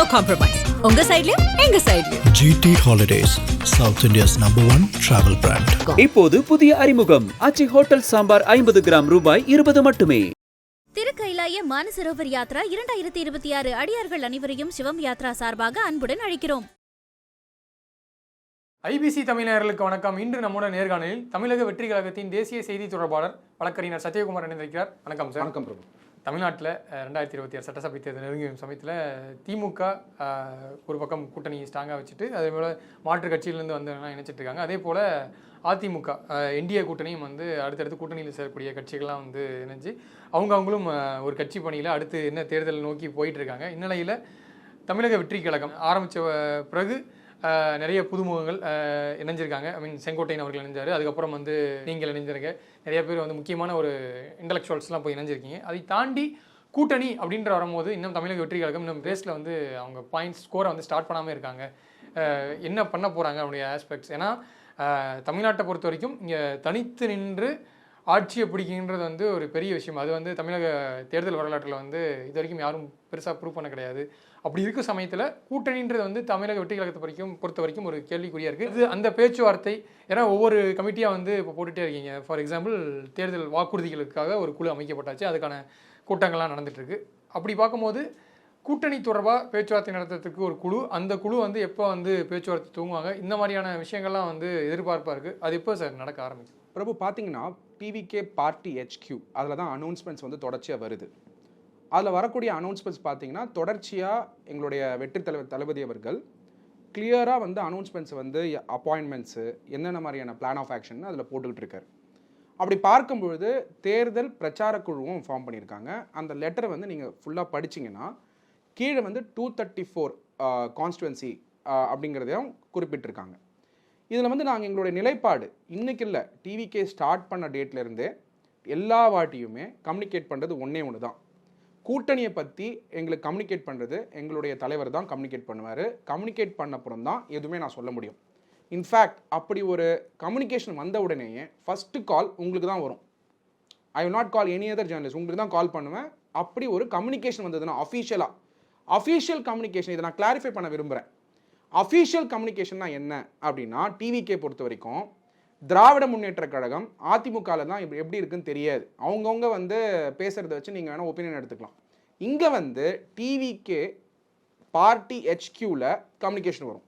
No compromise உங்க சைடுலயும் எங்க சைடுலயும் GT Holidays, South India's number one travel brand. இப்போது புதிய அறிமுகம். அச்சி ஹோட்டல் சாம்பார் ஐம்பது கிராம் ரூபாய் இருபது மட்டுமே. திருக்கைலாய மானசரோவர் யாத்ரா இரண்டாயிரத்தி இருபத்தி ஆறு அடியார்கள் அனைவரையும் சிவம் யாத்ரா சார்பாக அன்புடன் அழைக்கிறோம். ஐபிசி தமிழர்களுக்கு வணக்கம். இன்று நம்முடன் நேர்காணலில் தமிழக வெற்றி கழகத்தின் தேசிய செய்தி தொடர்பாளர் வழக்கறிஞர் சத்யகுமார் இணைந்திருக்கிறார். வணக்கம் சார் வணக்கம் பிரபு. தமிழ்நாட்டில் ரெண்டாயிரத்தி இருபத்தி ஆறு சட்டசபை தேர்தல் நெருங்கும் சமயத்தில் திமுக ஒரு பக்கம் கூட்டணி ஸ்ட்ராங்காக வச்சுட்டு அதே போல் மாற்று கட்சியிலேருந்து வந்தவங்கலாம் இணைச்சிட்டு இருக்காங்க. அதே போல் அதிமுக என்டிஏ கூட்டணியும் வந்து அடுத்தடுத்து கூட்டணியில் சேரக்கூடிய கட்சிகள்லாம் வந்து இணைஞ்சு அவங்க அவங்களும் ஒரு கட்சி பணியில் அடுத்து என்ன தேர்தல் நோக்கி போயிட்டு இருக்காங்க. இந்நிலையில் தமிழக வெற்றி கழகம் ஆரம்பித்த பிறகு நிறைய புதுமுகங்கள் இணைஞ்சிருக்காங்க. ஐ மீன் செங்கோட்டையன் அவர்கள் இணைஞ்சார். அதுக்கப்புறம் வந்து நீங்கள் இணைஞ்சிருங்க. நிறைய பேர் வந்து முக்கியமான ஒரு இன்டலெக்சுவல்ஸ்லாம் போய் இணைஞ்சிருக்கீங்க. அதை தாண்டி கூட்டணி அப்படின்ற வரும்போது இன்னும் தமிழக வெற்றி கழகம் இன்னும் ரேஸில் வந்து அவங்க பாயிண்ட்ஸ் ஸ்கோரை வந்து ஸ்டார்ட் பண்ணாமல் இருக்காங்க. என்ன பண்ண போகிறாங்க அவனுடைய ஆஸ்பெக்ட்ஸ் ஏன்னா தமிழ்நாட்டை பொறுத்த வரைக்கும் இங்கே தனித்து நின்று ஆட்சியை பிடிக்கின்றது வந்து ஒரு பெரிய விஷயம். அது வந்து தமிழக தேர்தல் வரலாற்றில் வந்து இது வரைக்கும் யாரும் பெருசாக ப்ரூவ் பண்ண கிடையாது. அப்படி இருக்க சமயத்தில் கூட்டணின்றது வந்து தமிழக வெற்றி கழகத்தை வரைக்கும் பொறுத்த வரைக்கும் ஒரு கேள்விக்குறியாக இருக்குது இது அந்த பேச்சுவார்த்தை ஏன்னா ஒவ்வொரு கமிட்டியாக வந்து இப்போ போட்டுகிட்டே இருக்கீங்க. ஃபார் எக்ஸாம்பிள் தேர்தல் வாக்குறுதிகளுக்காக ஒரு குழு அமைக்கப்பட்டாச்சு. அதுக்கான கூட்டங்கள்லாம் நடந்துகிட்ருக்கு அப்படி பார்க்கும்போது கூட்டணி தொடர்பாக பேச்சுவார்த்தை நடத்துறதுக்கு ஒரு குழு அந்த குழு வந்து எப்போ வந்து பேச்சுவார்த்தை தூங்குவாங்க இந்த மாதிரியான விஷயங்கள்லாம் வந்து எதிர்பார்ப்பாக இருக்குது அது எப்போ சார் நடக்க ஆரம்பிக்கும்? பிரபு பார்த்தீங்கன்னா டிவிகே பார்ட்டி ஹெச்கியூ அதில் தான் அனௌன்ஸ்மெண்ட்ஸ் வந்து தொடர்ச்சியாக வருது. அதில் வரக்கூடிய அனௌன்ஸ்மெண்ட்ஸ் பார்த்தீங்கன்னா தொடர்ச்சியாக எங்களுடைய வெற்றி தலைவர் தளபதி அவர்கள் கிளியராக வந்து அனௌன்ஸ்மெண்ட்ஸ் வந்து அப்பாயின்மெண்ட்ஸு என்னென்ன மாதிரியான பிளான் ஆஃப் ஆக்ஷன் அதில் போட்டுக்கிட்டு இருக்காரு. அப்படி பார்க்கும் பொழுது தேர்தல் பிரச்சார குழுவும் ஃபார்ம் பண்ணியிருக்காங்க. அந்த லெட்டரை வந்து நீங்கள் ஃபுல்லாக படிச்சீங்கன்னா கீழே வந்து டூ தேர்ட்டி ஃபோர் கான்ஸ்டுவன்சி அப்படிங்கிறதையும் குறிப்பிட்டிருக்காங்க. இதில் வந்து நாங்கள் எங்களுடைய நிலைப்பாடு இன்றைக்கி இல்லை டிவிகே ஸ்டார்ட் பண்ண டேட்லேருந்தே எல்லா வாட்டியுமே கம்யூனிகேட் பண்ணுறது ஒன்றே ஒன்று தான் கூட்டணியை பற்றி எங்களுக்கு கம்யூனிகேட் பண்ணுறது எங்களுடைய தலைவர் தான் கம்யூனிகேட் பண்ணுவார். கம்யூனிகேட் பண்ண அப்புறம் தான் எதுவுமே நான் சொல்ல முடியும். இன்ஃபேக்ட் அப்படி ஒரு கம்யூனிகேஷன் வந்த உடனேயே ஃபஸ்ட்டு கால் உங்களுக்கு தான் வரும். I will not call any other journalist உங்களுக்கு தான் கால் பண்ணுவேன். அப்படி ஒரு கம்யூனிகேஷன் வந்ததுன்னா அஃபீஷியலாக அஃபீஷியல் கம்யூனிகேஷன் இதை நான் கிளாரிஃபை பண்ண விரும்புகிறேன் அஃபீஷியல் கம்யூனிகேஷன்னா என்ன அப்படின்னா டிவிகே பொறுத்த வரைக்கும் திராவிட முன்னேற்ற கழகம் அதிமுகவில் தான் இப்படி எப்படி இருக்குன்னு தெரியாது. அவங்கவுங்க வந்து பேசுகிறத வச்சு நீங்கள் வேணால் ஒப்பீனியன் எடுத்துக்கலாம். இங்கே வந்து டிவிகே பார்ட்டி ஹெச்கியூவில் கம்யூனிகேஷன் வரும்.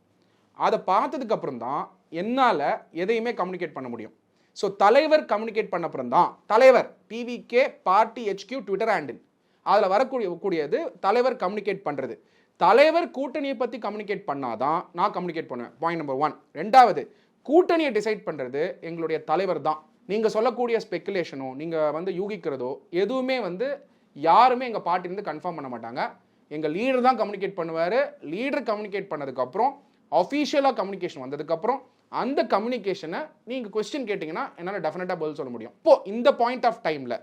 அதை பார்த்ததுக்கப்புறம் தான் என்னால் எதையுமே கம்யூனிகேட் பண்ண முடியும். ஸோ தலைவர் கம்யூனிகேட் பண்ண அப்புறம் தான் தலைவர் TVK party HQ Twitter handle அதில் வரக்கூடிய கூடியது தலைவர் கம்யூனிகேட் பண்ணுறது தலைவர் கூட்டணியை பற்றி கம்யூனிகேட் பண்ணாதான் நான் கம்யூனிகேட் பண்ணுவேன். பாயிண்ட் நம்பர் ஒன் ரெண்டாவது கூட்டணியை டிசைட் பண்ணுறது எங்களுடைய தலைவர் தான் நீங்கள் சொல்லக்கூடிய ஸ்பெக்குலேஷனோ நீங்கள் வந்து யூகிக்கிறதோ எதுவுமே வந்து யாருமே எங்கள் பார்ட்டிலேருந்து கன்ஃபார்ம் பண்ண மாட்டாங்க. எங்கள் லீடர் தான் கம்யூனிகேட் பண்ணுவார். லீடர் கம்யூனிகேட் பண்ணதுக்கப்புறம் அஃபீஷியலாக கம்யூனிகேஷன் வந்ததுக்கப்புறம் அந்த கம்யூனிகேஷனை நீங்கள் கொஸ்டின் கேட்டிங்கன்னா என்னால் டெஃபினட்டாக பதில் சொல்ல முடியும். இப்போது இந்த பாயிண்ட் ஆஃப் டைமில்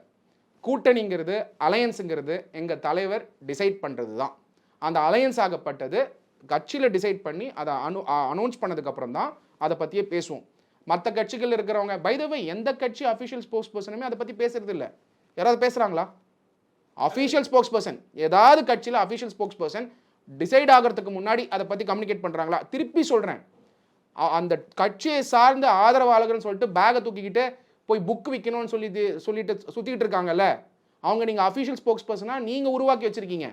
கூட்டணிங்கிறது அலையன்ஸுங்கிறது எங்கள் தலைவர் டிசைட் பண்ணுறது தான் அந்த அலையன்ஸ் ஆகப்பட்டது கட்சியில் டிசைட் பண்ணி அதை அனு அனௌன்ஸ் பண்ணதுக்கப்புறம் தான் அதை பற்றியே பேசுவோம். மற்ற கட்சிகள் இருக்கிறவங்க பைதவை எந்த கட்சி அஃபிஷியல் ஸ்போக்ஸ் பர்சனுமே அதை பற்றி பேசுறது இல்லை. யாராவது பேசுகிறாங்களா அஃபிஷியல் ஸ்போக்ஸ் பர்சன் ஏதாவது கட்சியில் அஃபிஷியல் ஸ்போக்ஸ் பர்சன் டிசைட் ஆகிறதுக்கு முன்னாடி அதை பற்றி கம்யூனிகேட் பண்ணுறாங்களா திருப்பி சொல்கிறேன் அந்த கட்சியை சார்ந்த ஆதரவாளர்கள்னு சொல்லிட்டு பேகை தூக்கிக்கிட்டு போய் புக் விற்கணும்னு சொல்லி சொல்லிட்டு சுற்றிக்கிட்டு இருக்காங்கல்ல. அவங்க நீங்கள் அஃபிஷியல் ஸ்போக்ஸ் பர்சனாக நீங்கள் உருவாக்கி வச்சுருக்கீங்க.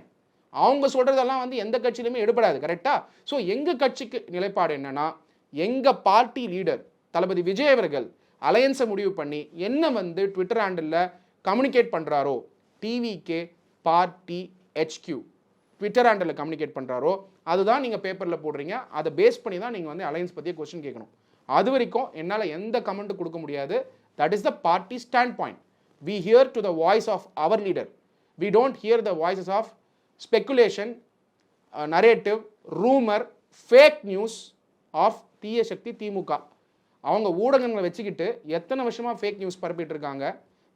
அவங்க சொல்கிறதெல்லாம் வந்து எந்த கட்சியிலுமே எடுபடாது கரெக்டாக ஸோ எங்கள் கட்சிக்கு நிலைப்பாடு என்னன்னா எங்கள் பார்ட்டி லீடர் தளபதி விஜய் அவர்கள் அலையன்ஸை முடிவு பண்ணி என்ன வந்து Twitter handle communicate பண்ணுறாரோ TVK party HQ Twitter handle communicate பண்ணுறாரோ அதுதான் நீங்கள் பேப்பரில் போடுறீங்க. அதை பேஸ் பண்ணி தான் நீங்கள் வந்து அலையன்ஸ் பற்றிய கொஸ்டின் கேட்கணும். அது வரைக்கும் என்னால் எந்த கமெண்ட்டும் கொடுக்க முடியாது. That is the party stand point we hear to the voice of our leader we don't hear the voices of speculation narrative rumour fake news of தீய சக்தி திமுக. அவங்க ஊடகங்களை வச்சுக்கிட்டு எத்தனை வருஷமாக ஃபேக் நியூஸ் பரப்பிட்டு இருக்காங்க?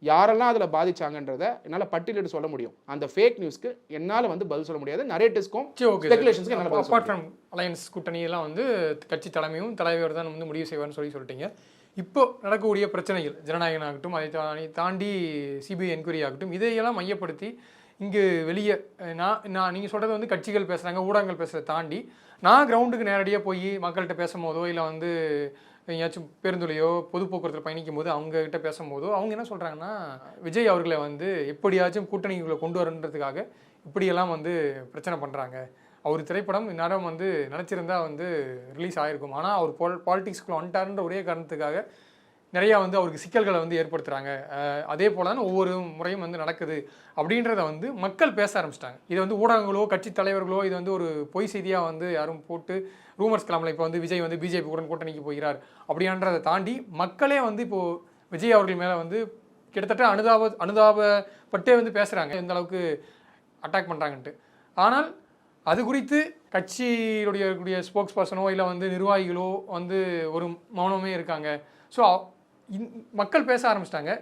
யாரெல்லாம் அதில் பாதிச்சாங்கன்றதை என்னால் பட்டியலிட்டு சொல்ல முடியும். அந்த ஃபேக் நியூஸ்க்கு என்னால் வந்து பதில் சொல்ல முடியாது. நரேட்டிவ்ஸ்க்கும் ஸ்பெகுலேஷன்ஸ்க்கு என்னால் அப்பார்ட் ஃப்ரம் அலையன்ஸ் கூட்டணி எல்லாம் வந்து கட்சி தலைமையும் தலைவர் தான் வந்து முடிவு செய்வார்னு சொல்லி சொல்லிட்டீங்க. இப்போ நடக்கக்கூடிய பிரச்சனைகள் ஜனநாயகம் ஆகட்டும் அதை தாண்டி சிபிஐ என்கொயரி ஆகட்டும் இதையெல்லாம் மையப்படுத்தி இங்கு வெளியே நான் நான் நீங்கள் சொல்கிறது வந்து கட்சிகள் பேசுகிறாங்க ஊடகங்கள் பேசுகிறத தாண்டி நான் கிரவுண்டுக்கு நேரடியாக போய் மக்கள்கிட்ட பேசும்போதோ இல்லை வந்து எங்கேயாச்சும் பேருந்துலையோ பொது போக்குவரத்தில் பயணிக்கும் போது அவங்ககிட்ட பேசும்போதோ அவங்க என்ன சொல்கிறாங்கன்னா விஜய் அவர்களை வந்து எப்படியாச்சும் கூட்டணிகளை கொண்டு வரன்றதுக்காக இப்படியெல்லாம் வந்து பிரச்சனை பண்ணுறாங்க அவர் திரைப்படம் இந்நேரம் வந்து நினச்சிருந்தா வந்து ரிலீஸ் ஆகிருக்கும் ஆனால் அவர் பால் பாலிட்டிக்ஸ்குள்ளே வந்துட்டாருன்ற ஒரே காரணத்துக்காக நிறையா வந்து அவருக்கு சிக்கல்களை வந்து ஏற்படுத்துகிறாங்க அதே போல தான் ஒவ்வொரு முறையும் வந்து நடக்குது அப்படின்றத வந்து மக்கள் பேச ஆரம்பிச்சிட்டாங்க. இது வந்து ஊடகங்களோ கட்சி தலைவர்களோ இது வந்து ஒரு பொய் செய்தியாக வந்து யாரும் போட்டு ரூமர்ஸ் கிளம்பல. இப்போ வந்து விஜய் வந்து பிஜேபி உடன் கூட்டணிக்கு போகிறார் அப்படின்றத தாண்டி மக்களே வந்து இப்போது விஜய் அவர்கள் மேலே வந்து கிட்டத்தட்ட அனுதாப அனுதாபப்பட்டே வந்து பேசுகிறாங்க எந்த அளவுக்கு அட்டாக் பண்ணுறாங்கன்ட்டு ஆனால் அது குறித்து கட்சியுடைய இருக்கக்கூடிய ஸ்போக்ஸ் பர்சனோ இல்லை வந்து நிர்வாகிகளோ வந்து ஒரு மௌனமே இருக்காங்க. ஸோ மக்கள் பேச ஆரம்பிச்சிட்டாங்க.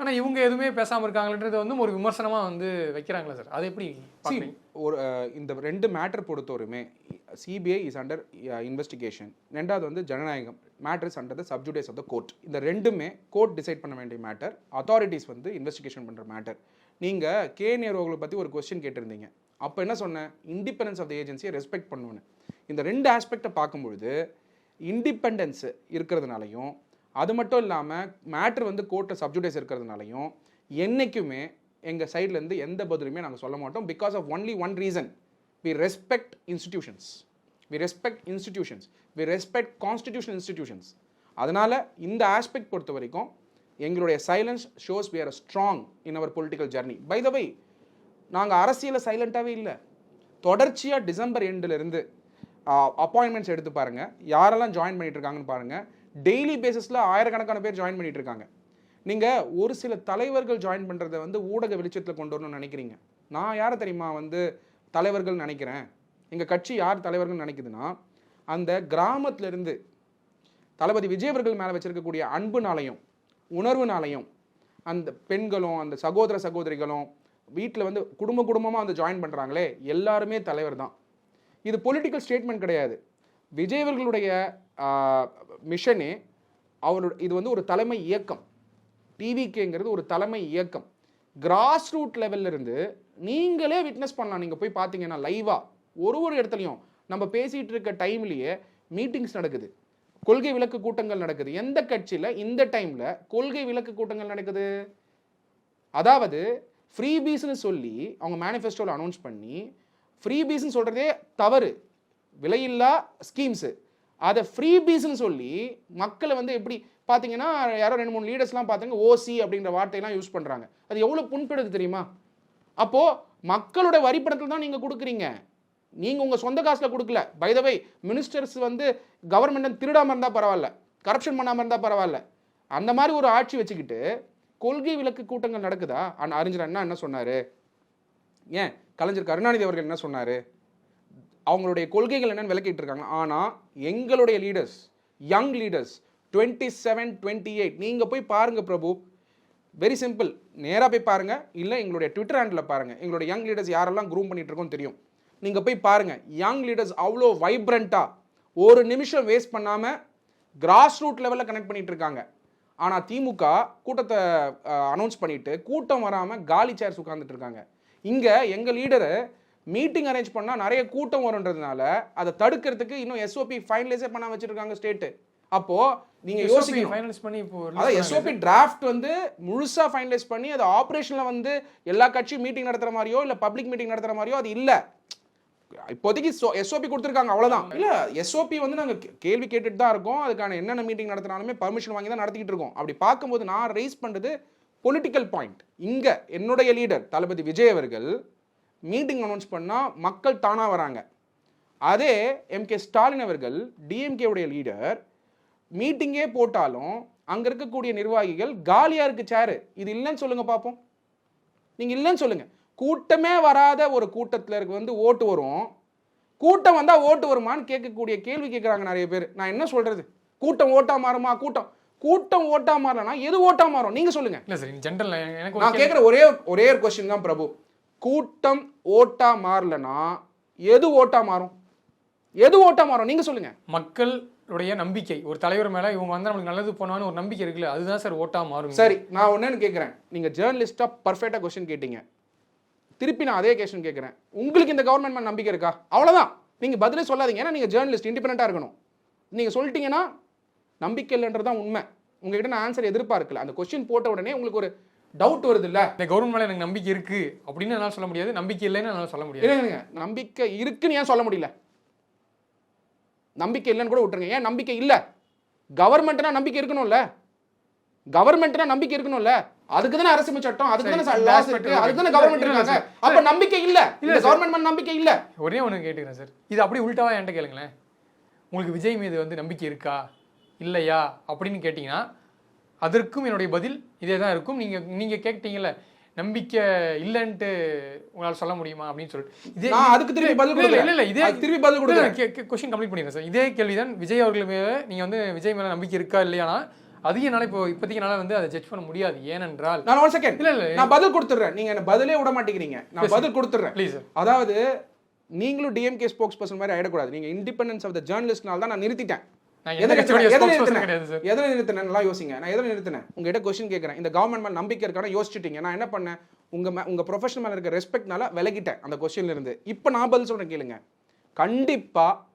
ஆனால் இவங்க எதுவுமே பேசாமல் இருக்காங்கன்றது வந்து ஒரு விமர்சனமாக வந்து வைக்கிறாங்களே சார். அது எப்படி ஒரு இந்த ரெண்டு மேட்டர் பொறுத்தவரையுமே சிபிஐ இஸ் அண்டர் இன்வெஸ்டிகேஷன் ரெண்டாவது வந்து ஜனநாயகம். Matter is under the sub judice of the court இந்த ரெண்டுமே கோர்ட் டிசைட் பண்ண வேண்டிய மேட்டர் அத்தாரிட்டிஸ் வந்து இன்வெஸ்டிகேஷன் பண்ணுற மேட்டர் நீங்கள் கே நேரு அவர்களை பற்றி ஒரு கொஸ்டின் கேட்டிருந்தீங்க. அப்போ என்ன சொன்னேன் இண்டிபெண்டன்ஸ் ஆஃப் த ஏஜென்சியை ரெஸ்பெக்ட் பண்ணுவேன்னு இந்த ரெண்டு ஆஸ்பெக்டை பார்க்கும்பொழுது இண்டிபெண்டன்ஸ் இருக்கிறதுனாலையும் அது மட்டும் இல்லாமல் மேட்ரு வந்து கோர்ட்டில் சப்ஜுடேஸ் இருக்கிறதுனாலையும் என்றைக்குமே எங்கள் சைட்லேருந்து எந்த பதிலுமே நாங்கள் சொல்ல மாட்டோம் because of only one reason we respect institutions we respect institutions we respect constitution institutions அதனால் இந்த ஆஸ்பெக்ட் பொறுத்த வரைக்கும் எங்களுடைய silence shows we are strong in our political journey by the way நாங்கள் அரசியலில் சைலண்ட்டாகவே இல்லை. தொடர்ச்சியாக டிசம்பர் எண்டுலேருந்து அப்பாயின்மெண்ட்ஸ் எடுத்து பாருங்கள் யாரெல்லாம் ஜாயின் பண்ணிட்டு இருக்காங்கன்னு பாருங்கள் டெய்லி பேசிஸில் ஆயிரக்கணக்கான பேர் ஜாயின் பண்ணிட்டு இருக்காங்க நீங்கள் ஒரு சில தலைவர்கள் ஜாயின் பண்ணுறதை வந்து ஊடக வெளிச்சத்தில் கொண்டு வரணும்னு நினைக்கிறீங்க. நான் யாரை தெரியுமா வந்து தலைவர்கள் நினைக்கிறேன்? எங்கள் கட்சி யார் தலைவர்கள் நினைக்குதுன்னா அந்த கிராமத்திலிருந்து தளபதி விஜய் அவர்கள் மேலே வச்சிருக்கக்கூடிய அன்புனாலையும் உணர்வுனாலையும் அந்த பெண்களும் அந்த சகோதர சகோதரிகளும் வீட்டில் வந்து குடும்ப குடும்பமாக வந்து ஜாயின் பண்ணுறாங்களே எல்லாருமே தலைவர் தான். இது பொலிட்டிக்கல் ஸ்டேட்மெண்ட் கிடையாது. விஜய் அவர்களுடைய மிஷனே அவரோட இது வந்து ஒரு தலைமை இயக்கம். டிவிகேங்கிறது ஒரு தலைமை இயக்கம். கிராஸ் ரூட் லெவல்ல இருந்து நீங்களே விட்னஸ் பண்ணலாம். நீங்கள் போய் பார்த்தீங்கன்னா லைவாக ஒரு ஒரு இடத்துலையும் நம்ம பேசிகிட்டு இருக்க டைம்லேயே மீட்டிங்ஸ் நடக்குது. கொள்கை விளக்கு கூட்டங்கள் நடக்குது. எந்த கட்சியில் இந்த டைமில் கொள்கை விளக்கு கூட்டங்கள் நடக்குது? அதாவது ஃப்ரீ பீஸ்னு சொல்லி அவங்க மேனிஃபெஸ்டோவில் அனௌன்ஸ் பண்ணி ஃப்ரீ பீஸ்னு சொல்கிறதே தவறு. விலையில்லா ஸ்கீம்ஸு அதை ஃப்ரீ பீஸ்னு சொல்லி மக்களை வந்து எப்படி பார்த்தீங்கன்னா யாரோ ரெண்டு மூணு லீடர்ஸ்லாம் பார்த்தாங்க ஓசி அப்படிங்கிற வார்த்தையெல்லாம் யூஸ் பண்ணுறாங்க அது எவ்வளோ புண்படுது தெரியுமா? அப்போது மக்களோட வரிப்பணத்தில் தான் நீங்கள் கொடுக்குறீங்க. நீங்கள் உங்கள் சொந்த காசில் கொடுக்கல. பை த வை மினிஸ்டர்ஸ் வந்து கவர்மெண்ட் திருடாமல் இருந்தால் பரவாயில்ல. கரப்ஷன் பண்ணாமல் இருந்தால் பரவாயில்ல. அந்த மாதிரி ஒரு ஆட்சி வச்சுக்கிட்டு கொள்கை விளக்கு கூட்டங்கள் நடக்குதா? அண்ணா அறிஞர் அண்ணா என்ன சொன்னார்? ஏன்? கலைஞர் கருணாநிதி அவர்கள் என்ன சொன்னார்? அவங்களுடைய கொள்கைகள் என்னன்னு விளக்கிட்டு இருக்காங்க. ஆனால் எங்களுடைய leaders young leaders twenty seven twenty eight நீங்கள் போய் பாருங்கள் பிரபு. வெரி சிம்பிள் நேராக போய் பாருங்கள் இல்லை எங்களுடைய ட்விட்டர் ஹேண்டில் பாருங்கள் எங்களுடைய யங் லீடர்ஸ் யாரெல்லாம் க்ரூம் பண்ணிட்டு இருக்கோம் தெரியும். நீங்கள் போய் பாருங்கள் யங் லீடர்ஸ் அவ்வளோ வைப்ரண்ட்டாக ஒரு நிமிஷம் வேஸ்ட் பண்ணாமல் கிராஸ் ரூட் லெவலில் கனெக்ட் பண்ணிட்டு இருக்காங்க. ஆனால் திமுக கூட்டத்தை அனௌன்ஸ் பண்ணிவிட்டு கூட்டம் வராமல் காலி சேர்ஸ் உட்காந்துட்டு இருக்காங்க. இங்கே எங்கள் லீடரை மீட்டிங் அரேஞ்ச் பண்ணால் நிறைய கூட்டம் வரும்ன்றதுனால அதை தடுக்கிறதுக்கு இன்னும் எஸ்ஓபி ஃபைனலைஸே பண்ண வச்சிருக்காங்க ஸ்டேட்டு அப்போ நீங்க யோசிக்கணும். ஃபைனல்ஸ் பண்ணி இப்போ பண்ணாங்க. எஸ்ஓபி டிராஃப்ட் வந்து முழுசா ஃபைனலைஸ் பண்ணி அது ஆப்ரேஷன்ல வந்து எல்லா கட்சியும் மீட்டிங் நடத்துற மாதிரியோ இல்ல பப்ளிக் மீட்டிங் நடத்துற மாதிரியோ அது இல்ல. இப்போதைக்கு எஸ்ஓபி கொடுத்துருக்காங்க அவ்வளவுதான். இல்ல எஸ்ஓபி வந்து நாங்க கே- கேள்வி கேட்டுட்டு தான் இருக்கோம். அதுக்கான என்னென்ன மீட்டிங் நடத்தினாலுமே பர்மிஷன் வாங்கி தான் நடத்திக்கிட்டு இருக்கோம். அப்படி பார்க்கும்போது நான் ரைஸ் பண்றது பொலிட்டிக்கல் பாயிண்ட் இங்க என்னுடைய லீடர் தளபதி விஜய் அவர்கள் மீட்டிங் அனௌன்ஸ் பண்ணா மக்கள் தானா வராங்க. அதே எம்கே ஸ்டாலின் அவர்கள் டிஎம்கே உடைய லீடர் மீட்டிங்கே போட்டாலும் அங்க இருக்கக்கூடிய நிர்வாகிகள் காலியா இருக்கு சேரு இது இல்லைன்னு சொல்லுங்க பார்ப்போம் நீங்க இல்லைன்னு சொல்லுங்க. கூட்டமே வராத ஒரு கூட்டத்துல இருக்க வந்து ஓட்டு வரும். கூட்டம் வந்தா ஓட்டு வருமான்னு கேட்கக்கூடிய கேள்வி கேட்குறாங்க நிறைய பேர். நான் என்ன சொல்றது? கூட்டம் ஓட்டா மாறுமா? கூட்டம். கூட்டம் ஓட்டா மாறலனா எது ஓட்டா மாறும்? நீங்க சொல்லுங்க. இல்ல சார் ஜென்ரல் எனக்கு ஒரு நான் கேட்குற ஒரே ஒரே ஒரு கொஸ்டின் தான் பிரபு. கூட்டம் ஓட்டா மாறலனா எது ஓட்டா மாறும்? எது ஓட்டா மாறும்? நீங்க சொல்லுங்க. மக்களுடைய நம்பிக்கை. ஒரு தலைவர் மேல இவங்க வந்து நம்மளுக்கு நல்லது பண்ணுவான்னு ஒரு நம்பிக்கை இருக்குல்ல அதுதான் சார் ஓட்டா மாறும். சரி நான் ஒன்னேன்னு கேட்குறேன் நீங்கள் ஜேர்னலிஸ்டாக பர்ஃபெக்டாக கொஸ்டின் கேட்டீங்க. திருப்பி நான் அதே கேஷன் கேட்குறேன் உங்களுக்கு இந்த கவர்மெண்ட் மேல நம்பிக்கை இருக்கா? அவ்வளவுதான். நீங்க பதிலே சொல்லாதீங்க. ஏன்னா நீங்க ஜேர்னலிஸ்ட் இண்டிபெண்டா இருக்கணும். நீங்க சொல்லிட்டீங்கன்னா நம்பிக்கை இல்லைன்றது தான் உண்மை. உங்ககிட்ட நான் ஆன்சர் எதிர்பார்க்கல. அந்த கொஸ்டின் போட்ட உடனே உங்களுக்கு ஒரு டவுட் வருது இல்ல இந்த கவர்மெண்ட் மேலே எனக்கு நம்பிக்கை இருக்கு அப்படின்னு என்னால் சொல்ல முடியாது. நம்பிக்கை இல்லைன்னு என்னால் சொல்ல முடியாது. நம்பிக்கை இருக்குன்னு ஏன் சொல்ல முடியல? நம்பிக்கை இல்லைன்னு கூட விட்டுருங்க. ஏன் நம்பிக்கை இல்ல? கவர்மெண்ட்னா நம்பிக்கை இருக்கணும்ல. கவர்மெண்ட்னா நம்பிக்கை இருக்கணும்ல. அதுக்கு தானே அரசு சட்டம் அதுக்கு தானே லாஸ் இருக்கு அதுக்கு தானே கவர்மெண்ட் இருக்காங்க. அப்ப நம்பிக்கை இல்ல. இந்த. கவர்மெண்ட் மேல நம்பிக்கை இல்ல. ஒரே ஒன்று கேட்டுக்கிறேன் சார் இது அப்படியே உள்டாவா என்கிட்ட கேளுங்களேன். உங்களுக்கு விஜய் மீது வந்து நம்பிக்கை இருக்கா? இல்லையா? அப்படின்னு கேட்டிங்கன்னா அதற்கும் என்னுடைய பதில் இதே தான் இருக்கும். நீங்கள் நீங்கள் கேட்டீங்கல்ல நம்பிக்கை இல்லைன்ட்டு உங்களால் சொல்ல முடியுமா அப்படின்னு சொல்லிட்டு. இதே அதுக்கு திருப்பி பதில் இல்ல, இல்ல, இதே திருப்பி பதில் கொடுக்குறேன். கொஸ்டின் கம்ப்ளீட் பண்ணிடுறேன் சார். இதே கேள்வி தான் விஜய் அவர்கள் மேலே நீங்கள் வந்து விஜய் மேலே நம்பிக்கை இருக்கா இல்லையானா அதையும் என்னால் இப்போ இப்போதைக்கு என்னால் வந்து அதை ஜட்ஜ் பண்ண முடியாது. ஏனென்றால் நான் ஒன் செகண்ட் இல்ல, இல்ல. நான் பதில் கொடுத்துறேன் நீங்க என்ன பதிலே விட மாட்டேங்கிறீங்க. நான். பதில் கொடுத்துறேன் ப்ளீஸ் சார் அதாவது நீங்களும் டிஎம்கே ஸ்போக்ஸ் பர்சன் மாதிரி ஆயிடக்கூடாது. நீங்க இண்டிபெண்டன்ஸ் ஆஃப் த ஜேர்னலிஸ்ட்னால தான் நான் நிறுத்திட்டேன். நான் எதை எந்த கட்சியோட நிறுத்தினேன்? எதை spokesperson நிறுத்தினேன்? கிடையாது சார் எதில் நிறுத்தினேன் நல்லா யோசிங்க. நான் எதில் நிறுத்தினேன் உங்ககிட்ட கொஸ்டின் கேட்குறேன் இந்த கவர்மெண்ட் மேல நம்பிக்கை இருக்கான யோசிச்சுட்டீங்க. நான் என்ன பண்ணேன்? உங்க மே- உங்க ப்ரொஃபஷன் மேல இருக்க ரெஸ்பெக்ட்னால விலகிட்டேன் அந்த கொஸ்டின்ல இருந்து. இப்போ நான் பதில் சொல்றேன் கேளுங்க. கண்டிப்பா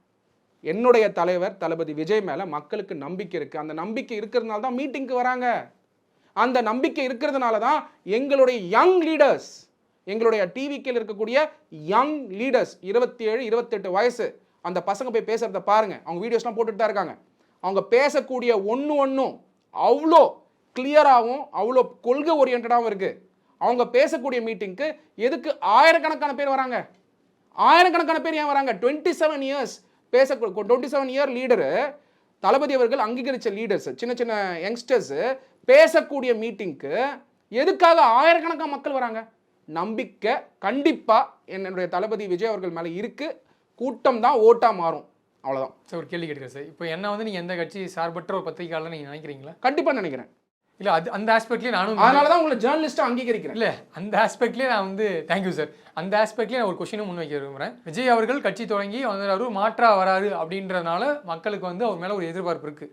என்னுடைய தலைவர் தளபதி விஜய் மேல மக்களுக்கு நம்பிக்கை இருக்கு. அந்த நம்பிக்கை இருக்கிறதுனால தான் மீட்டிங்க்கு வராங்க. அந்த நம்பிக்கை இருக்கிறதுனால தான் எங்களுடைய யங் லீடர்ஸ் எங்களுடைய டிவிக்கில் இருக்கக்கூடிய யங் லீடர்ஸ் இருபத்தி ஏழு இருபத்தெட்டு வயசு அந்த பசங்க போய் பேசுகிறத பாருங்கள் அவங்க வீடியோஸ்லாம் போட்டுட்டு தான் இருக்காங்க. அவங்க பேசக்கூடிய ஒன்று ஒன்றும் அவ்வளோ கிளியராகவும் அவ்வளோ கொள்கை ஓரியன்டாகவும் இருக்குது அவங்க பேசக்கூடிய மீட்டிங்க்கு எதுக்கு ஆயிரக்கணக்கான பேர் வராங்க? ஆயிரக்கணக்கான பேர் ஏன் வராங்க? டுவெண்ட்டி செவன் இயர்ஸ் பேச டுவெண்ட்டி செவன் இயர் லீடரு தளபதி அவர்கள் அங்கீகரித்த லீடர்ஸ் சின்ன சின்ன யங்ஸ்டர்ஸு பேசக்கூடிய மீட்டிங்க்கு எதுக்காக ஆயிரக்கணக்கான மக்கள் வராங்க? நம்பிக்கை கண்டிப்பாக என்னுடைய தளபதி விஜய் அவர்கள் மேலே இருக்குது கூட்டம் தான் ஓட்டா மாறும். அவ்வளவுதான். சார் ஒரு கேள்வி கேட்குறேன் சார். இப்போ என்ன வந்து நீங்கள் எந்த கட்சி சார்பற்ற ஒரு பத்திரிகையாளர் நீங்கள் நினைக்கிறீங்களா? கண்டிப்பா நினைக்கிறேன். இல்லை அது அந்த ஆஸ்பெக்ட்லேயே நானும் அதனால தான் உங்களை ஜேர்னலிஸ்ட்டை அங்கீகரிக்கிறேன். இல்லை அந்த ஆஸ்பெக்ட்லேயே நான் வந்து தேங்க்யூ சார் அந்த ஆஸ்பெக்ட்லேயே நான் ஒரு கொஷினும் முன்வைக்க விரும்புகிறேன் விஜய் அவர்கள் கட்சி தொடங்கி வந்தாரு மாற்றா வராரு அப்படின்றதுனால மக்களுக்கு வந்து அவர் மேலே ஒரு எதிர்பார்ப்பு இருக்குது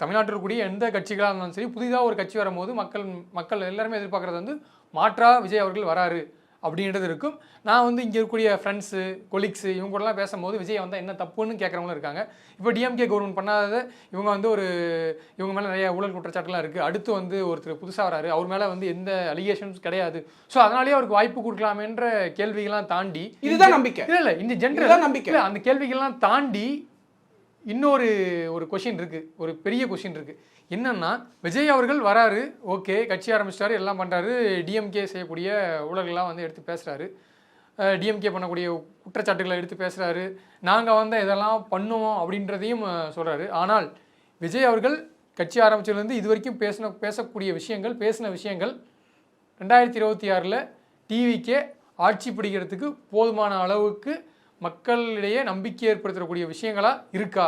தமிழ்நாட்டில் இருக்கக்கூடிய எந்த கட்சிகளாக இருந்தாலும் சரி புதிதாக ஒரு கட்சி வரும்போது மக்கள் மக்கள் எல்லாருமே எதிர்பார்க்குறது வந்து மாற்றா விஜய் அவர்கள் வராரு. அப்படின்றது இருக்கும். நான் வந்து இங்கே இருக்கக்கூடிய ஃப்ரெண்ட்ஸு கொலீக்ஸு இவங்க கூடலாம் பேசும்போது விஜய் வந்தால் என்ன தப்புன்னு கேட்குறவங்களும் இருக்காங்க. இப்போ டிஎம்கே கவர்மெண்ட் பண்ணாததை இவங்க வந்து ஒரு இவங்க மேலே நிறைய ஊழல் குற்றச்சாட்டுலாம் இருக்குது அடுத்து வந்து ஒருத்தர் புதுசாக வராரு. அவர் மேலே வந்து எந்த அலிகேஷன்ஸ் கிடையாது. ஸோ அதனாலேயே அவருக்கு வாய்ப்பு கொடுக்கலாமேன்ற கேள்விகள்லாம் தாண்டி இதுதான் நம்பிக்கை. இல்லை இல்லை இந்த ஜென்ரல் நம்பிக்கை. அந்த கேள்விகள்லாம் தாண்டி இன்னொரு ஒரு கொஷின் இருக்கு. ஒரு பெரிய கொஷின் இருக்கு. என்னன்னா விஜய் அவர்கள் வராரு. ஓகே கட்சி ஆரம்பிச்சிட்டாரு எல்லாம் பண்ணுறாரு டிஎம்கே செய்யக்கூடிய ஊழல்கள்லாம் வந்து எடுத்து பேசுகிறாரு டிஎம்கே பண்ணக்கூடிய குற்றச்சாட்டுகளை எடுத்து பேசுகிறாரு நாங்கள் வந்து இதெல்லாம் பண்ணுவோம் அப்படின்றதையும் சொல்கிறாரு ஆனால் விஜய் அவர்கள் கட்சி ஆரம்பிச்சதுலேருந்து இது வரைக்கும் பேசின பேசக்கூடிய விஷயங்கள் பேசின விஷயங்கள் ரெண்டாயிரத்தி இருபத்தி ஆறில் டிவிக்கே ஆட்சி பிடிக்கிறதுக்கு போதுமான அளவுக்கு மக்களிடையே நம்பிக்கை ஏற்படுத்தக்கூடிய விஷயங்களா இருக்கா?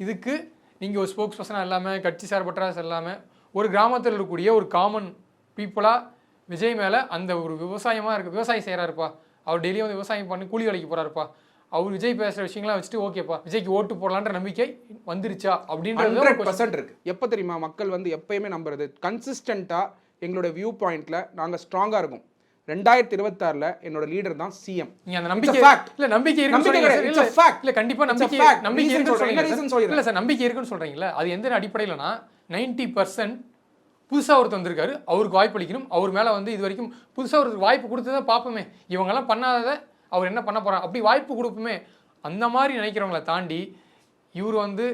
இதுக்கு நீங்கள் ஒரு ஸ்போக்ஸ் பர்சனாக இல்லாமல் கட்சி சார்பற்றாஸ் இல்லாமல் ஒரு கிராமத்தில் இருக்கக்கூடிய ஒரு காமன் பீப்புளாக விஜய் மேலே அந்த ஒரு விவசாயமாக இருக்கு விவசாயம் செய்கிறாருப்பா அவர் டெய்லியும் வந்து விவசாயம் பண்ணி கூலி வேலைக்கு போகிறாருப்பா அவர் விஜய் பேசுகிற விஷயங்களாம் வச்சுட்டு ஓகேப்பா விஜய்க்கு ஓட்டு போடலான்ற நம்பிக்கை வந்துருச்சா? அப்படின்றது. பர்சன்ட் இருக்கு. எப்போ தெரியுமா? மக்கள் வந்து எப்பயுமே நம்புறது கன்சிஸ்டண்ட்டாக எங்களோட வியூ பாயிண்ட்ல நாங்கள் ஸ்ட்ராங்காக இருக்கும். ரெண்டாயிரத்தி இருபத்தாறில் என்னோட லீடர் தான் சிஎம் நீங்க அந்த நம்பிக்கை fact. இல்ல நம்பிக்கை a இல்ல fact. இல்ல கண்டிப்பா நம்பிக்கை. நம்பிக்கை. என்ன சொல்றீங்க. இல்ல சார் நம்பிக்கை இருக்குன்னு சொல்றீங்களா? அது எந்த அடிப்படையிலனா நைன்டி பர்சன்ட் புதுசா ஒருத்தர் வந்திருக்காரு அவருக்கு வாய்ப்பு அளிக்கணும். அவர் மேல வந்து இது வரைக்கும் புதுசா ஒரு வாய்ப்பு கொடுத்ததை பார்ப்போமே. இவங்கெல்லாம் பண்ணாததை அவர் என்ன பண்ண போறார்? அப்படி வாய்ப்பு கொடுப்போமே. அந்த மாதிரி நினைக்கிறவங்கள தாண்டி இவர் வந்து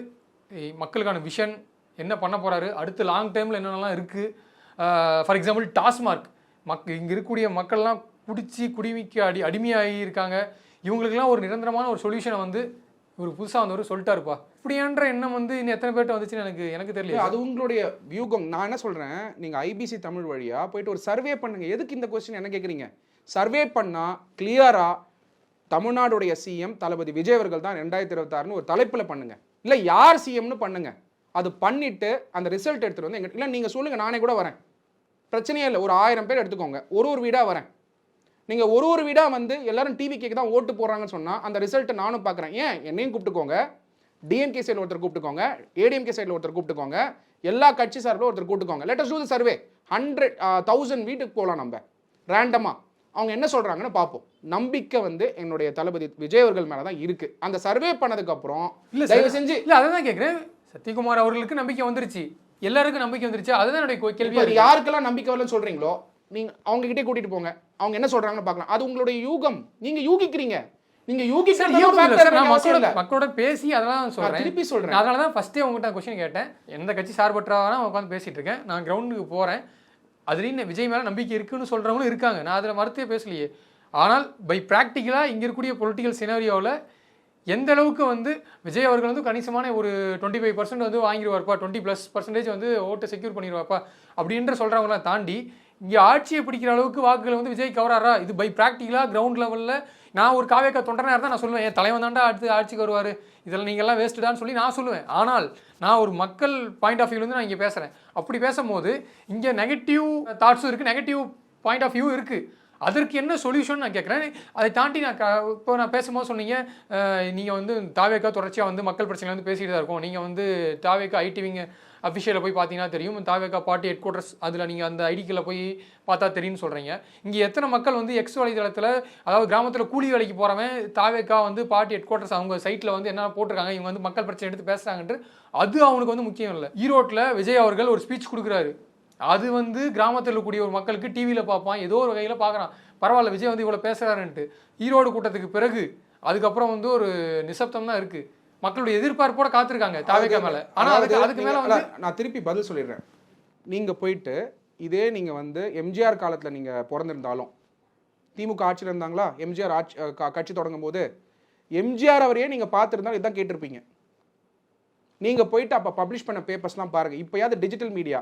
மக்களுக்கான விஷன் என்ன பண்ண போறாரு? அடுத்து லாங் டைம்ல என்னென்னலாம் இருக்கு? ஃபார் எக்ஸாம்பிள் டாஸ்மார்க் மக் இங்கே இருக்கக்கூடிய மக்கள்லாம் குடித்து குடிமிக்க அடி அடிமையாகி இருக்காங்க இவங்களுக்கெல்லாம் ஒரு நிரந்தரமான ஒரு சொல்யூஷனை வந்து இவர் புதுசாக வந்தவர் சொல்லிட்டாருப்பா. இப்படியான்ற எண்ணம் வந்து இன்னும் எத்தனை பேர்ட்ட வந்துச்சுன்னு எனக்கு எனக்கு தெரியல. அது உங்களுடைய வியூகம். நான் என்ன சொல்கிறேன் நீங்கள் ஐபிசி தமிழ் வழியாக போயிட்டு ஒரு சர்வே பண்ணுங்க. எதுக்கு இந்த கொஸ்டின் என்ன கேட்குறீங்க சர்வே பண்ணால் கிளியராக தமிழ்நாடுடைய சிஎம் தளபதி விஜய் அவர்கள் தான் ரெண்டாயிரத்தி இருபத்தாறுன்னு ஒரு தலைப்பில் பண்ணுங்க. இல்லை யார் சிஎம்னு பண்ணுங்க. அது பண்ணிட்டு அந்த ரிசல்ட் எடுத்துகிட்டு வந்து எங்கள் இல்லை நீங்கள் சொல்லுங்கள் நானே கூட வரேன். பிரச்சனையே இல்லை. ஒரு ஆயிரம் பேர் எடுத்துக்கோங்க. ஒரு ஒரு வீடா வரேன். நீங்க ஒரு ஒரு வீடா வந்து எல்லாரும் டிவி கேக்கு தான் ஓட்டு போடுறாங்கன்னு சொன்னா அந்த ரிசல்ட்டை நானும் பார்க்குறேன் ஏன்? என்னையும் கூப்பிட்டுக்கோங்க. டிஎம்கே சைடில் ஒருத்தர் கூப்பிட்டுக்கோங்க. ஏடிஎம்கே சைடில் ஒருத்தர் கூப்பிட்டுக்கோங்க. எல்லா கட்சி சார்பில் ஒருத்தர் கூப்பிட்டுக்கோங்க. Let us do survey hundred thousand வீட்டுக்கு போகலாம் நம்ம. ரேண்டமாக அவங்க என்ன சொல்றாங்கன்னு பார்ப்போம் நம்பிக்கை வந்து என்னுடைய தளபதி விஜய் அவர்கள் மேல தான் இருக்கு. அந்த சர்வே பண்ணதுக்கு அப்புறம் இல்ல தயவு செஞ்சு இல்ல அதான் கேக்குறேன். சத்யகுமார் அவர்களுக்கு நம்பிக்கை வந்துருச்சு. எல்லாருக்கும் நம்பிக்கை வந்துருச்சு. அதுதான் என்னுடைய கோ- இப்போ கேள்வியா இருக்கு. யாருக்கெல்லாம் நம்பிக்கை வரலன்னு சொல்றீங்களோ நீங்க அவங்க கிட்டே கூட்டிட்டு போங்க. அவங்க என்ன சொல்றாங்கன்னு பார்க்கலாம். அது உங்களுடைய யூகம். நீங்க யூகிக்கிறீங்க. நீங்க யூகிக்கிறது மக்களோட பேசி அதெல்லாம் சொல்றேன். திருப்பி சொல்றேன். அதனால தான் ஃபஸ்ட்டே உங்ககிட்ட கொஸ்டின் கேட்டேன். எந்த கட்சி சார்பற்றவனா உட்காந்து பேசிட்டு இருக்கேன். நான் கிரவுண்டுக்கு போறேன். அதுலேயும் விஜய் மேல நம்பிக்கை இருக்குன்னு சொல்றவங்களும் இருக்காங்க. நான் அதில் மறுத்தே பேசலையே. ஆனால் பை ப்ராக்டிக்கலாக இங்கே இருக்கக்கூடிய பொலிட்டிக்கல் சினாரியோவில் எந்த அளவுக்கு வந்து விஜய் அவர்கள் வந்து கணிசமான ஒரு டுவெண்ட்டி ஃபைவ் பர்சன்ட் வந்து வாங்கிடுவார்ப்பா டுவெண்ட்டி ப்ளஸ் பர்சன்டேஜ் வந்து ஓட்டை செக்யூர் பண்ணிடுவாப்பா அப்படின்ற சொல்கிறவங்களாம் தாண்டி இங்கே ஆட்சியை பிடிக்கிற அளவுக்கு வாக்குகள் வந்து விஜய் கவராரா? இது பை ப்ராக்டிக்கலாக கிரவுண்ட் லெவலில் நான் ஒரு காவேக்கா தொண்டனாக இருந்தால் நான் சொல்லுவேன் என் தலைவன் தாண்டா அடுத்து ஆட்சிக்கு வருவார்? இதில் நீங்கள்லாம் வேஸ்ட்டுடான்னு சொல்லி நான் சொல்லுவேன். ஆனால் நான் ஒரு மக்கள் பாயிண்ட் ஆஃப் வியூலேருந்து நான் இங்கே பேசுகிறேன் அப்படி பேசும்போது இங்கே நெகட்டிவ் தாட்ஸும் இருக்குது நெகட்டிவ் பாயிண்ட் ஆஃப் வியூ இருக்குது அதற்கு என்ன சொல்யூஷன் நான் கேட்குறேன். அதை தாண்டி நான் க- இப்போ நான் பேசும்போது சொன்னீங்க நீங்கள் வந்து தாவேக்கா தொடர்ச்சியாக வந்து மக்கள் பிரச்சனை வந்து பேசிட்டு தான் இருக்கோம். நீங்கள் வந்து தாவேக்கா ஐடிவிங்க அஃபிஷியலில் போய் பார்த்தீங்கன்னா தெரியும். தாவேக்கா பார்ட்டி ஹெட் குவார்ட்டர்ஸ் அதில் நீங்கள் அந்த ஐடிக்கில் போய் பார்த்தா தெரியும்னு சொல்கிறீங்க இங்கே எத்தனை மக்கள் வந்து எக்ஸ் வலைதளத்தில் அதாவது கிராமத்தில் கூலி வேலைக்கு போகிறவன் தாவேக்கா வந்து பார்ட்டி ஹெட் குவார்ட்டர்ஸ் அவங்க சைட்டில் வந்து என்ன போட்டிருக்காங்க இவங்க வந்து மக்கள் பிரச்சனை எடுத்து பேசுகிறாங்கன்ட்டு அது அவனுக்கு வந்து முக்கியம் இல்லை. ஈரோட்டில் விஜய் அவர்கள் ஒரு ஸ்பீச் கொடுக்குறாரு. அது வந்து கிராமத்தில் இருக்கக்கூடிய ஒரு மக்களுக்கு டிவியில் பார்ப்பான். ஏதோ ஒரு வகையில் பார்க்குறான். பரவாயில்ல விஜய் வந்து இவ்வளோ பேசுகிறாருன்ட்டு ஈரோடு கூட்டத்துக்கு பிறகு அதுக்கப்புறம் வந்து ஒரு நிசப்தம் தான் இருக்குது மக்களுடைய எதிர்பார்ப்போட காத்திருக்காங்க தாவேக்கா மேலே. ஆனால் அதுக்கு அதுக்கு மேலே வந்து நான் திருப்பி பதில் சொல்லிடுறேன். நீங்க போயிட்டு இதே நீங்க வந்து எம்ஜிஆர் காலத்துல நீங்க பிறந்திருந்தாலும் திமுக ஆட்சியில் இருந்தாங்களா? எம்ஜிஆர் ஆட்சி கட்சி தொடங்கும் போது எம்ஜிஆர் அவரையே நீங்க பார்த்துருந்தாலும் இதான் கேட்டிருப்பீங்க. நீங்க போயிட்டு அப்ப பப்ளிஷ் பண்ண பேப்பர்ஸ்லாம் பாருங்க. இப்போயாவது டிஜிட்டல் மீடியா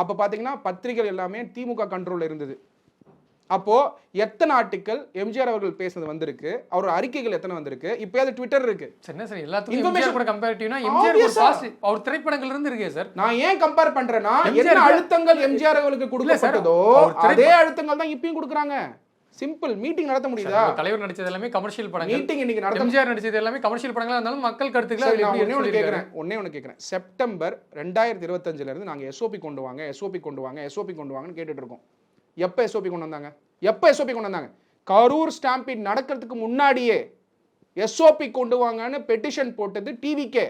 அப்ப பாத்தீங்கன்னா பத்திரிகைகள் எல்லாமே திமுக கண்ட்ரோல்ல இருந்தது. அப்போ எத்தனை ஆர்டிக்கல் எம்ஜிஆர் அவர்கள் பேசுனது வந்திருக்கு? அவர் அறிக்கைகள் எத்தனை வந்திருக்கு? இப்போயாவது ட்விட்டர் இருக்கு. சார் சார் எல்லாத்துக்கும் எம்ஜிஆர் கூட கம்பேரிட்டிவ்னா எம்ஜிஆர் அவர் திரைப்படங்கள்ல இருந்து இருக்கே சார். நான் ஏன் கம்பேர் பண்றேன்னா என்ன. அழுத்தங்கள் எம்ஜிஆர் அவர்களுக்கு கொடுக்கப்பட்டதோ அதே அழுத்தங்கள் தான் இப்பயும் கொடுக்குறாங்க. சிம்பிள் மீட்டிங் நடத்த முடியுதா? தலைவர் நடிச்சது எல்லாமே கமர்ஷியல் படங்கள். மீட்டிங் இன்னைக்கு நடத்த எம்ஜிஆர் நடிச்சது எல்லாமே கமர்ஷியல் படங்களா இருந்தாலும் மக்கள் கருத்துக்களை நான் ஒண்ணே ஒன்று? கேட்குறேன் ஒண்ணே ஒன்று கேட்குறேன் செப்டம்பர் ரெண்டாயிரத்தி இருபத்தஞ்சுல இருந்து நாங்கள் எஸ்ஓபி கொண்டு வாங்க எஸ்ஓபி கொண்டு வாங்க எஸ்ஓபி கொண்டு வாங்கன்னு கேட்டுட்டு இருக்கோம். எப்போ எஸ்ஓபி கொண்டு வந்தாங்க? எப்போ எஸ்ஓபி கொண்டு வந்தாங்க? கரூர் ஸ்டாம்பிட் நடக்கிறதுக்கு முன்னாடியே எஸ்ஓபி கொண்டு வாங்கன்னு பெட்டிஷன் போட்டது டிவிக்கே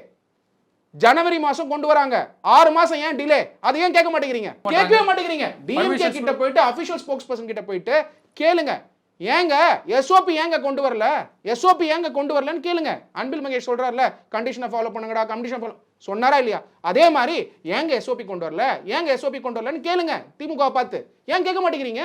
ஜனவரி மாசம் கொண்டு வராங்க. ஆறு மாசம் ஏன் டிலே அதை ஏன் கேட்க மாட்டேங்கிறீங்க? கேட்கவே மாட்டேங்கிறீங்க. டிஎம்கே கிட்ட போயிட்டு அபிஷியல் ஸ்போக்ஸ் பர்சன் கிட்ட போயிட்டு கேளுங்க. ஏங்க? எஸ்ஓபி ஏங்க கொண்டு வரல? எஸ்ஓபி ஏங்க கொண்டு வரலன்னு கேளுங்க. அன்பில் மகேஷ் சொல்றாருல கண்டிஷனை ஃபாலோ பண்ணுங்கடா கண்டிஷன் ஃபாலோ சொன்னாரா இல்லையா? அதே மாதிரி ஏங்க எஸ்ஓபி கொண்டு வரல? ஏங்க எஸ்ஓபி கொண்டு வரலன்னு கேளுங்க. திமுக பார்த்து. ஏன் கேட்க மாட்டேங்கிறீங்க?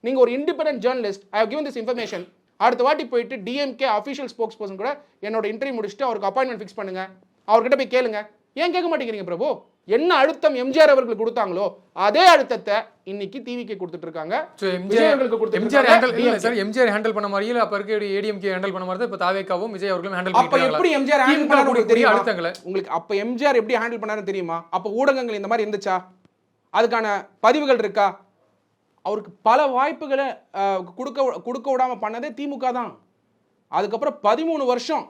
நீங்க ஒரு independent journalist I have given this information அடுத்த வாட்டி போயிட்டு டிஎம்கே அஃபிஷியல் ஸ்போக்ஸ் பர்சன் கூட என்னோட இன்டர்வியூ முடிச்சுட்டு அவருக்கு அப்பாயின்மெண்ட் ஃபிக்ஸ் பண்ணுங்க. அவர்கிட்ட போய் கேளுங்க. ஏன் கேட்க மாட்டேங்கிறீங்க பிரபு? என்ன அழுத்தம் எம்ஜிஆர் அவர்களுக்கு கொடுத்தாங்களோ அதே அழுத்தத்தை இன்னைக்கு டிவிக்கு கொடுத்துட்டு இருக்காங்க. MGR handle. Sir MGR handle பண்ண மாதிரியே இல்ல அப்ப இருக்க ஏடிஎம்கே ஹேண்டில் பண்ண மாதிரி இப்ப தாவேக்காவும் விஜய் அவர்களும் ஹேண்டில் அப்ப எப்படி எம்ஜிஆர் ஹேண்டில் தெரியுமா? அழுத்தங்களை. உங்களுக்கு அப்ப எம்ஜிஆர் எப்படி ஹேண்டில் பண்ணாருன்னு தெரியுமா? அப்ப ஊடகங்கள் இந்த மாதிரி இருந்துச்சா? அதுக்கான பதிவுகள் இருக்கா? அவருக்கு பல வாய்ப்புகளை கொடுக்க கொடுக்க விடாம பண்ணதே திமுக தான். அதுக்கப்புறம் பதிமூணு வருஷம்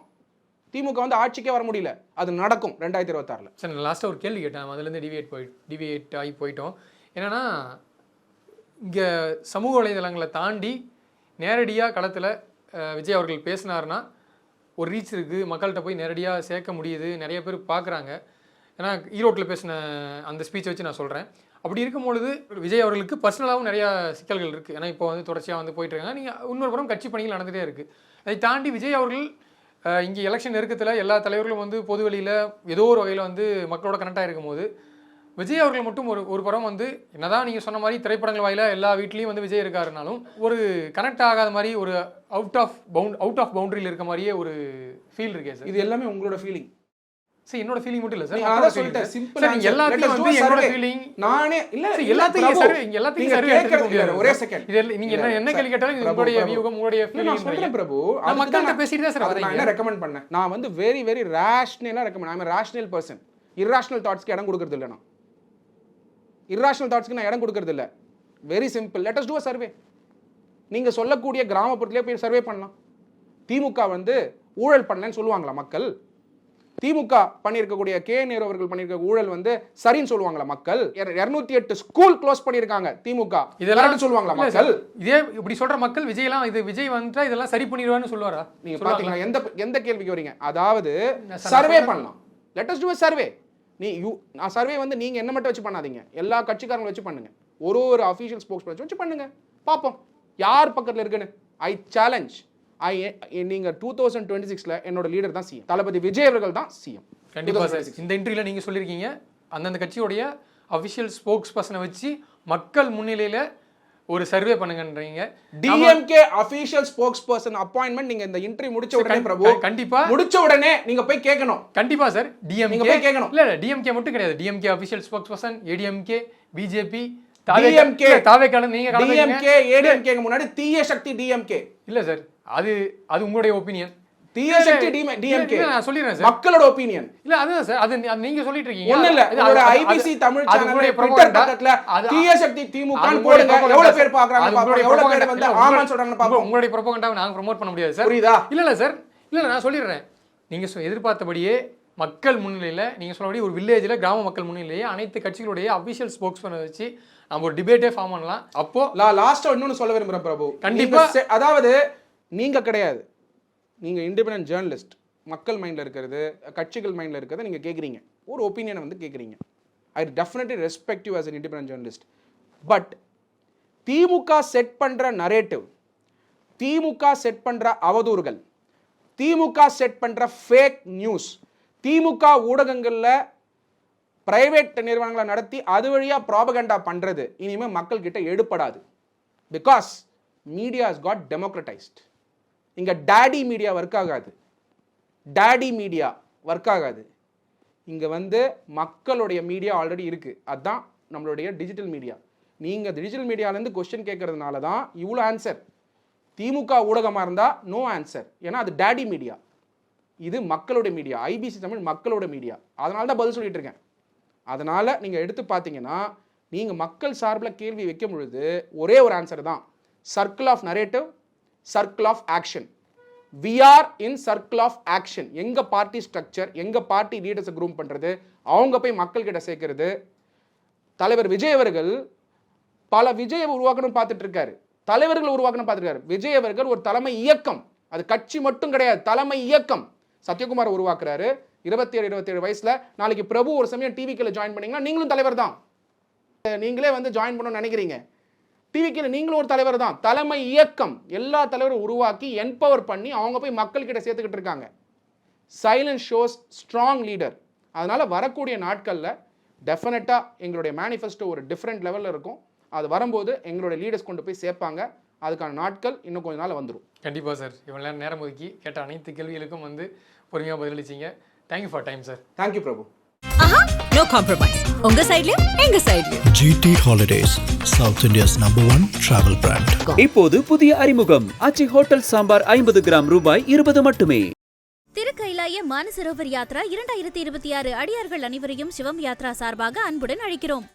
திமுக வந்து ஆட்சிக்கே வர முடியல. அது நடக்கும் ரெண்டாயிரத்தி இருபத்தாறில். சார் நான் லாஸ்ட்டாக ஒரு கேள்வி கேட்டேன். அதுலேருந்து டிவியேட் போய் டிவியேட் ஆகி போயிட்டோம். என்னன்னா இங்கே சமூக வலைதளங்களை தாண்டி நேரடியாக களத்தில் விஜய் அவர்கள் பேசினார்னா ஒரு ரீச் இருக்குது மக்கள்கிட்ட போய் நேரடியாக சேர்க்க முடியுது. நிறைய பேர் பார்க்குறாங்க ஏன்னா ஈரோட்டில் பேசின அந்த ஸ்பீச்சை வச்சு நான் சொல்கிறேன் அப்படி இருக்கும் பொழுது விஜய் அவர்களுக்கு பர்சனலாகவும் நிறையா சிக்கல்கள் இருக்குது ஏன்னா இப்போ வந்து தொடர்ச்சியாக வந்து போயிட்டுருக்காங்க நீங்கள் இன்னொரு புறம் கட்சி பணிகள் நடந்துகிட்டே இருக்குது அதை தாண்டி விஜய் அவர்கள் இங்கே எலெக்ஷன் நெருக்கத்தில் எல்லா தலைவர்களும் வந்து பொது வெளியில் ஏதோ ஒரு வகையில் வந்து மக்களோட கனெக்டாக இருக்கும்போது விஜய் அவர்கள் மட்டும் ஒரு ஒரு படம் வந்து என்னதான் நீங்கள் சொன்ன மாதிரி திரைப்படங்கள் வாயில எல்லா வீட்லேயும் வந்து விஜய் இருக்காருனாலும் ஒரு கனெக்ட் ஆகாத மாதிரி ஒரு out of bound out of பவுண்டரியில் இருக்க மாதிரியே ஒரு ஃபீல் இருக்கே சார் இது எல்லாமே உங்களோட ஃபீலிங் சார் என்னோட ஃபீலிங் மட்டும் இல்லை சார் மக்களோட அதான் சொல்லிட்டேன். சிம்பிள் சார் எல்லாத்தையும் வந்து என்னோட ஃபீலிங் நானே இல்ல எல்லாத்தையும் சர்வே எல்லாத்தையும் சர்வே எடுத்துக்க ஒரே. செகண்ட் இது நீங்க என்ன என்ன கேள்வி கேட்டாலும் உங்களுடைய வியூகம் உங்களுடைய நான் ஃபீலிங் சொல்றேன் பிரபு. நான் மக்கள்கிட்ட பேசிட்டு தான் சார் நான் என்ன ரெக்கமெண்ட் பண்ணேன்? நான் வந்து very very ரேஷ்னலா recommend I'm rational person irrational தாட்ஸ்க்கு இடம் கொடுக்கறது இல்லை நான். இர்ராஷனல் தாட்ஸ்க்கு நான் இடம் கொடுக்கறது இல்லை. Very simple let us do a survey நீங்க சொல்லக்கூடிய கிராமப்புறத்திலே போய் சர்வே பண்ணலாம். திமுக வந்து ஊழல் பண்ணலன்னு சொல்லுவாங்களா மக்கள்? திமுக பண்ணியிருக்கக்கூடிய கே நேரு அவர்கள் பண்ணியிருக்க ஊழல் வந்து சரின்னு சொல்லுவாங்களா மக்கள்? இருநூத்தி எட்டு ஸ்கூல் க்ளோஸ் பண்ணியிருக்காங்க திமுக. இதெல்லாம் சொல்லுவாங்களா மக்கள்? இதே இப்படி சொல்ற மக்கள் விஜய்லாம் இது விஜய் வந்துட்டா இதெல்லாம் சரி பண்ணிடுவான்னு சொல்லுவாரா? நீங்க? பாத்தீங்களா எந்த எந்த கேள்விக்கு வரீங்க? அதாவது சார், சர்வே பண்ணலாம். லெட் அஸ் டு சர்வே நீ யூ நான் சர்வே வந்து நீங்க என்ன மட்டும் வச்சு பண்ணாதீங்க. எல்லா கட்சிக்காரங்களும் வச்சு பண்ணுங்க. ஒரு ஒரு அஃபீஷியல் ஸ்போக்ஸ் பர்சன் வச்சு பண்ணுங்க. பாப்போம். யார் பக்கத்துல இருக்குன்னு? ஐ சேலஞ்ச் ஐ நீங்க டூ தௌசண்ட் டுவெண்ட்டி சிக்ஸ்ல என்னோட லீடர் தான் சிஎம் தளபதி விஜய் அவர்கள் தான் சிஎம் கண்டிப்பா சார். இந்த இன்டர்வியூல நீங்க சொல்லியிருக்கீங்க அந்தந்த கட்சியோடைய அபிஷியல் ஸ்போக்ஸ் பர்சனை வச்சு மக்கள் முன்னிலையில ஒரு சர்வே பண்ணுங்கன்றீங்க. DMK official spokesperson appointment நீங்க இந்த இன்டர்வியூ முடிச்ச உடனே பிரபு கண்டிப்பா. முடிச்ச உடனே நீங்க போய் கேட்கணும். கண்டிப்பா சார். நீங்க டிஎம்கே போய் கேட்கணும். இல்ல டிஎம்கே மட்டும் கிடையாது. DMK official spokesperson ADMK BJP DMK தாவே நீங்க. டிஎம்கே ஏடிஎம்கே முன்னாடி தீய சக்தி டிஎம்கே இல்ல சார். அது அது உங்களுடைய ஒப்பீனியன் தீய சக்தி டிஎம்கே நான் சொல்லிடுறேன் சார் மக்களோட ஒப்பீனியன் இல்ல அதுதான் சார் அது நீங்க சொல்லிட்டு இருக்கீங்க. ஒண்ணு இல்ல. உங்களோட ஐபிசி தமிழ் அது சேனல் உங்களுடைய ட்விட்டர். பக்கத்துல அது- தீய சக்தி திமுக போடுங்க. எவ்வளவு. பேர் பாக்குறாங்க பாப்போம் எவ்வளவு பேர். வந்து ஆமான்னு சொல்றாங்க பாப்போம் உங்களுடைய ப்ரொபகண்டாவை நாங்க ப்ரோமோட் பண்ண முடியாது சார் புரியுதா? இல்ல இல்ல சார் இல்ல நான் சொல்லிடுறேன். நீங்க எதிர்பார்த்தபடியே மக்கள் முன்னிலையில நீங்க சொன்னபடி ஒரு வில்லேஜ்ல கிராம மக்கள் முன்னிலையே அனைத்து கட்சிகளுடைய அபிஷியல் ஸ்போக்ஸ் பண்ண வச்சு நம்ம ஒரு டிபேட்டே ஃபார்ம் பண்ணலாம். அப்போ நான் லாஸ்டா இன்னொன்னு சொல்ல விரும்புறேன் பிரபு. கண்டிப்பா. நீங்க செ- அதாவது நீங்கள் கிடையாது. நீங்கள் இண்டிபெண்ட் ஜேர்னலிஸ்ட் மக்கள் மைண்டில் இருக்கிறது கட்சிகள் மைண்டில் இருக்கிறது நீங்கள் கேட்குறீங்க ஒரு ஒப்பீனியனை வந்து கேட்குறீங்க I definitely respective as as an but DMK set பண்ணுற நரேட்டிவ் திமுக செட் பண்ணுற அவதூறுகள் திமுக செட் பண்ணுற ஃபேக் நியூஸ் திமுக ஊடகங்களில் பிரைவேட் நிறுவனங்களை நடத்தி அது வழியாக ப்ராபகண்டா பண்ணுறது இனிமேல் மக்கள்கிட்ட எடுப்படாது because media is got democratised இங்கே டேடி மீடியா ஒர்க் ஆகாது. டேடி மீடியா ஒர்க் ஆகாது. இங்கே வந்து மக்களுடைய மீடியா ஆல்ரெடி இருக்குது அதுதான் நம்மளுடைய டிஜிட்டல் மீடியா நீங்கள் டிஜிட்டல் மீடியாலேருந்து கொஸ்டின் கேட்கறதுனால தான் இவ்வளோ ஆன்சர் திமுக ஊடகமாக இருந்தால் நோ ஆன்சர் ஏன்னா அது டேடி மீடியா இது மக்களுடைய மீடியா ஐபிசி தமிழ் மக்களோட மீடியா அதனால தான் பதில் சொல்லிட்டு இருக்கேன். அதனால் நீங்கள் எடுத்து பார்த்தீங்கன்னா நீங்கள் மக்கள் சார்பில் கேள்வி வைக்கும் பொழுது ஒரே ஒரு ஆன்சர் தான். Circle of narrative circle of action we are in circle of action எங்கள் பார்ட்டி ஸ்ட்ரக்சர் எங்கள் பார்ட்டி லீடர்ஸை குரூம் பண்ணுறது அவங்க போய் மக்கள் கிட்ட சேர்க்கறது. தலைவர் விஜய் அவர்கள் பல விஜயை உருவாக்கணும் பார்த்துட்டு இருக்காரு. தலைவர்கள் உருவாக்கணும் பார்த்துருக்காரு விஜய் அவர்கள் ஒரு தலைமை இயக்கம். அது கட்சி மட்டும் கிடையாது தலைமை இயக்கம் சத்யகுமார் உருவாக்குறாரு. இருபத்தி ஏழு வயசில் நாளைக்கு பிரபு ஒரு சமயம் டிவிக்கில் ஜாயின் பண்ணீங்கன்னா நீங்களும் தலைவர் தான். நீங்களே வந்து ஜாயின் பண்ணணும்னு நினைக்கிறீங்க. டிவிக்கில் நீங்களும் ஒரு தலைவர் தான். தலைமை இயக்கம் எல்லா தலைவரும் உருவாக்கி என்பவர் பண்ணி அவங்க போய் மக்கள் கிட்ட சேர்த்துக்கிட்டு இருக்காங்க. சைலண்ட் ஷோஸ் ஸ்ட்ராங் லீடர் அதனால வரக்கூடிய நாட்களில் டெஃபினட்டாக எங்களுடைய மேனிஃபெஸ்டோ ஒரு டிஃப்ரெண்ட் லெவலில் இருக்கும். அது வரும்போது எங்களுடைய லீடர்ஸ் கொண்டு போய் சேர்ப்பாங்க. அதுக்கான நாட்கள் இன்னும் கொஞ்ச நாள் வந்துடும் கண்டிப்பா சார் இவ்வளவு நேரம் நேரம் ஒதுக்கி கேட்ட அனைத்து கேள்விகளுக்கும் வந்து பொறுமையா பதிலளிச்சீங்க. Thank you for time sir thank you Prabhu no compromise உங்க சைடுலயும் எங்க சைடுலயும் GT Holidays, South India's number one travel brand. இப்போது புதிய அறிமுகம். ஆச்சி ஹோட்டல் சாம்பார் ஐம்பது கிராம் ரூபாய் இருபது மட்டுமே. திருக்கைலாய மானசரோவர் யாத்ரா இரண்டாயிரத்தி இருபத்தி ஆறு அடியார்கள் அனைவரையும் சிவம் யாத்ரா சார்பாக அன்புடன் அழைக்கிறோம்.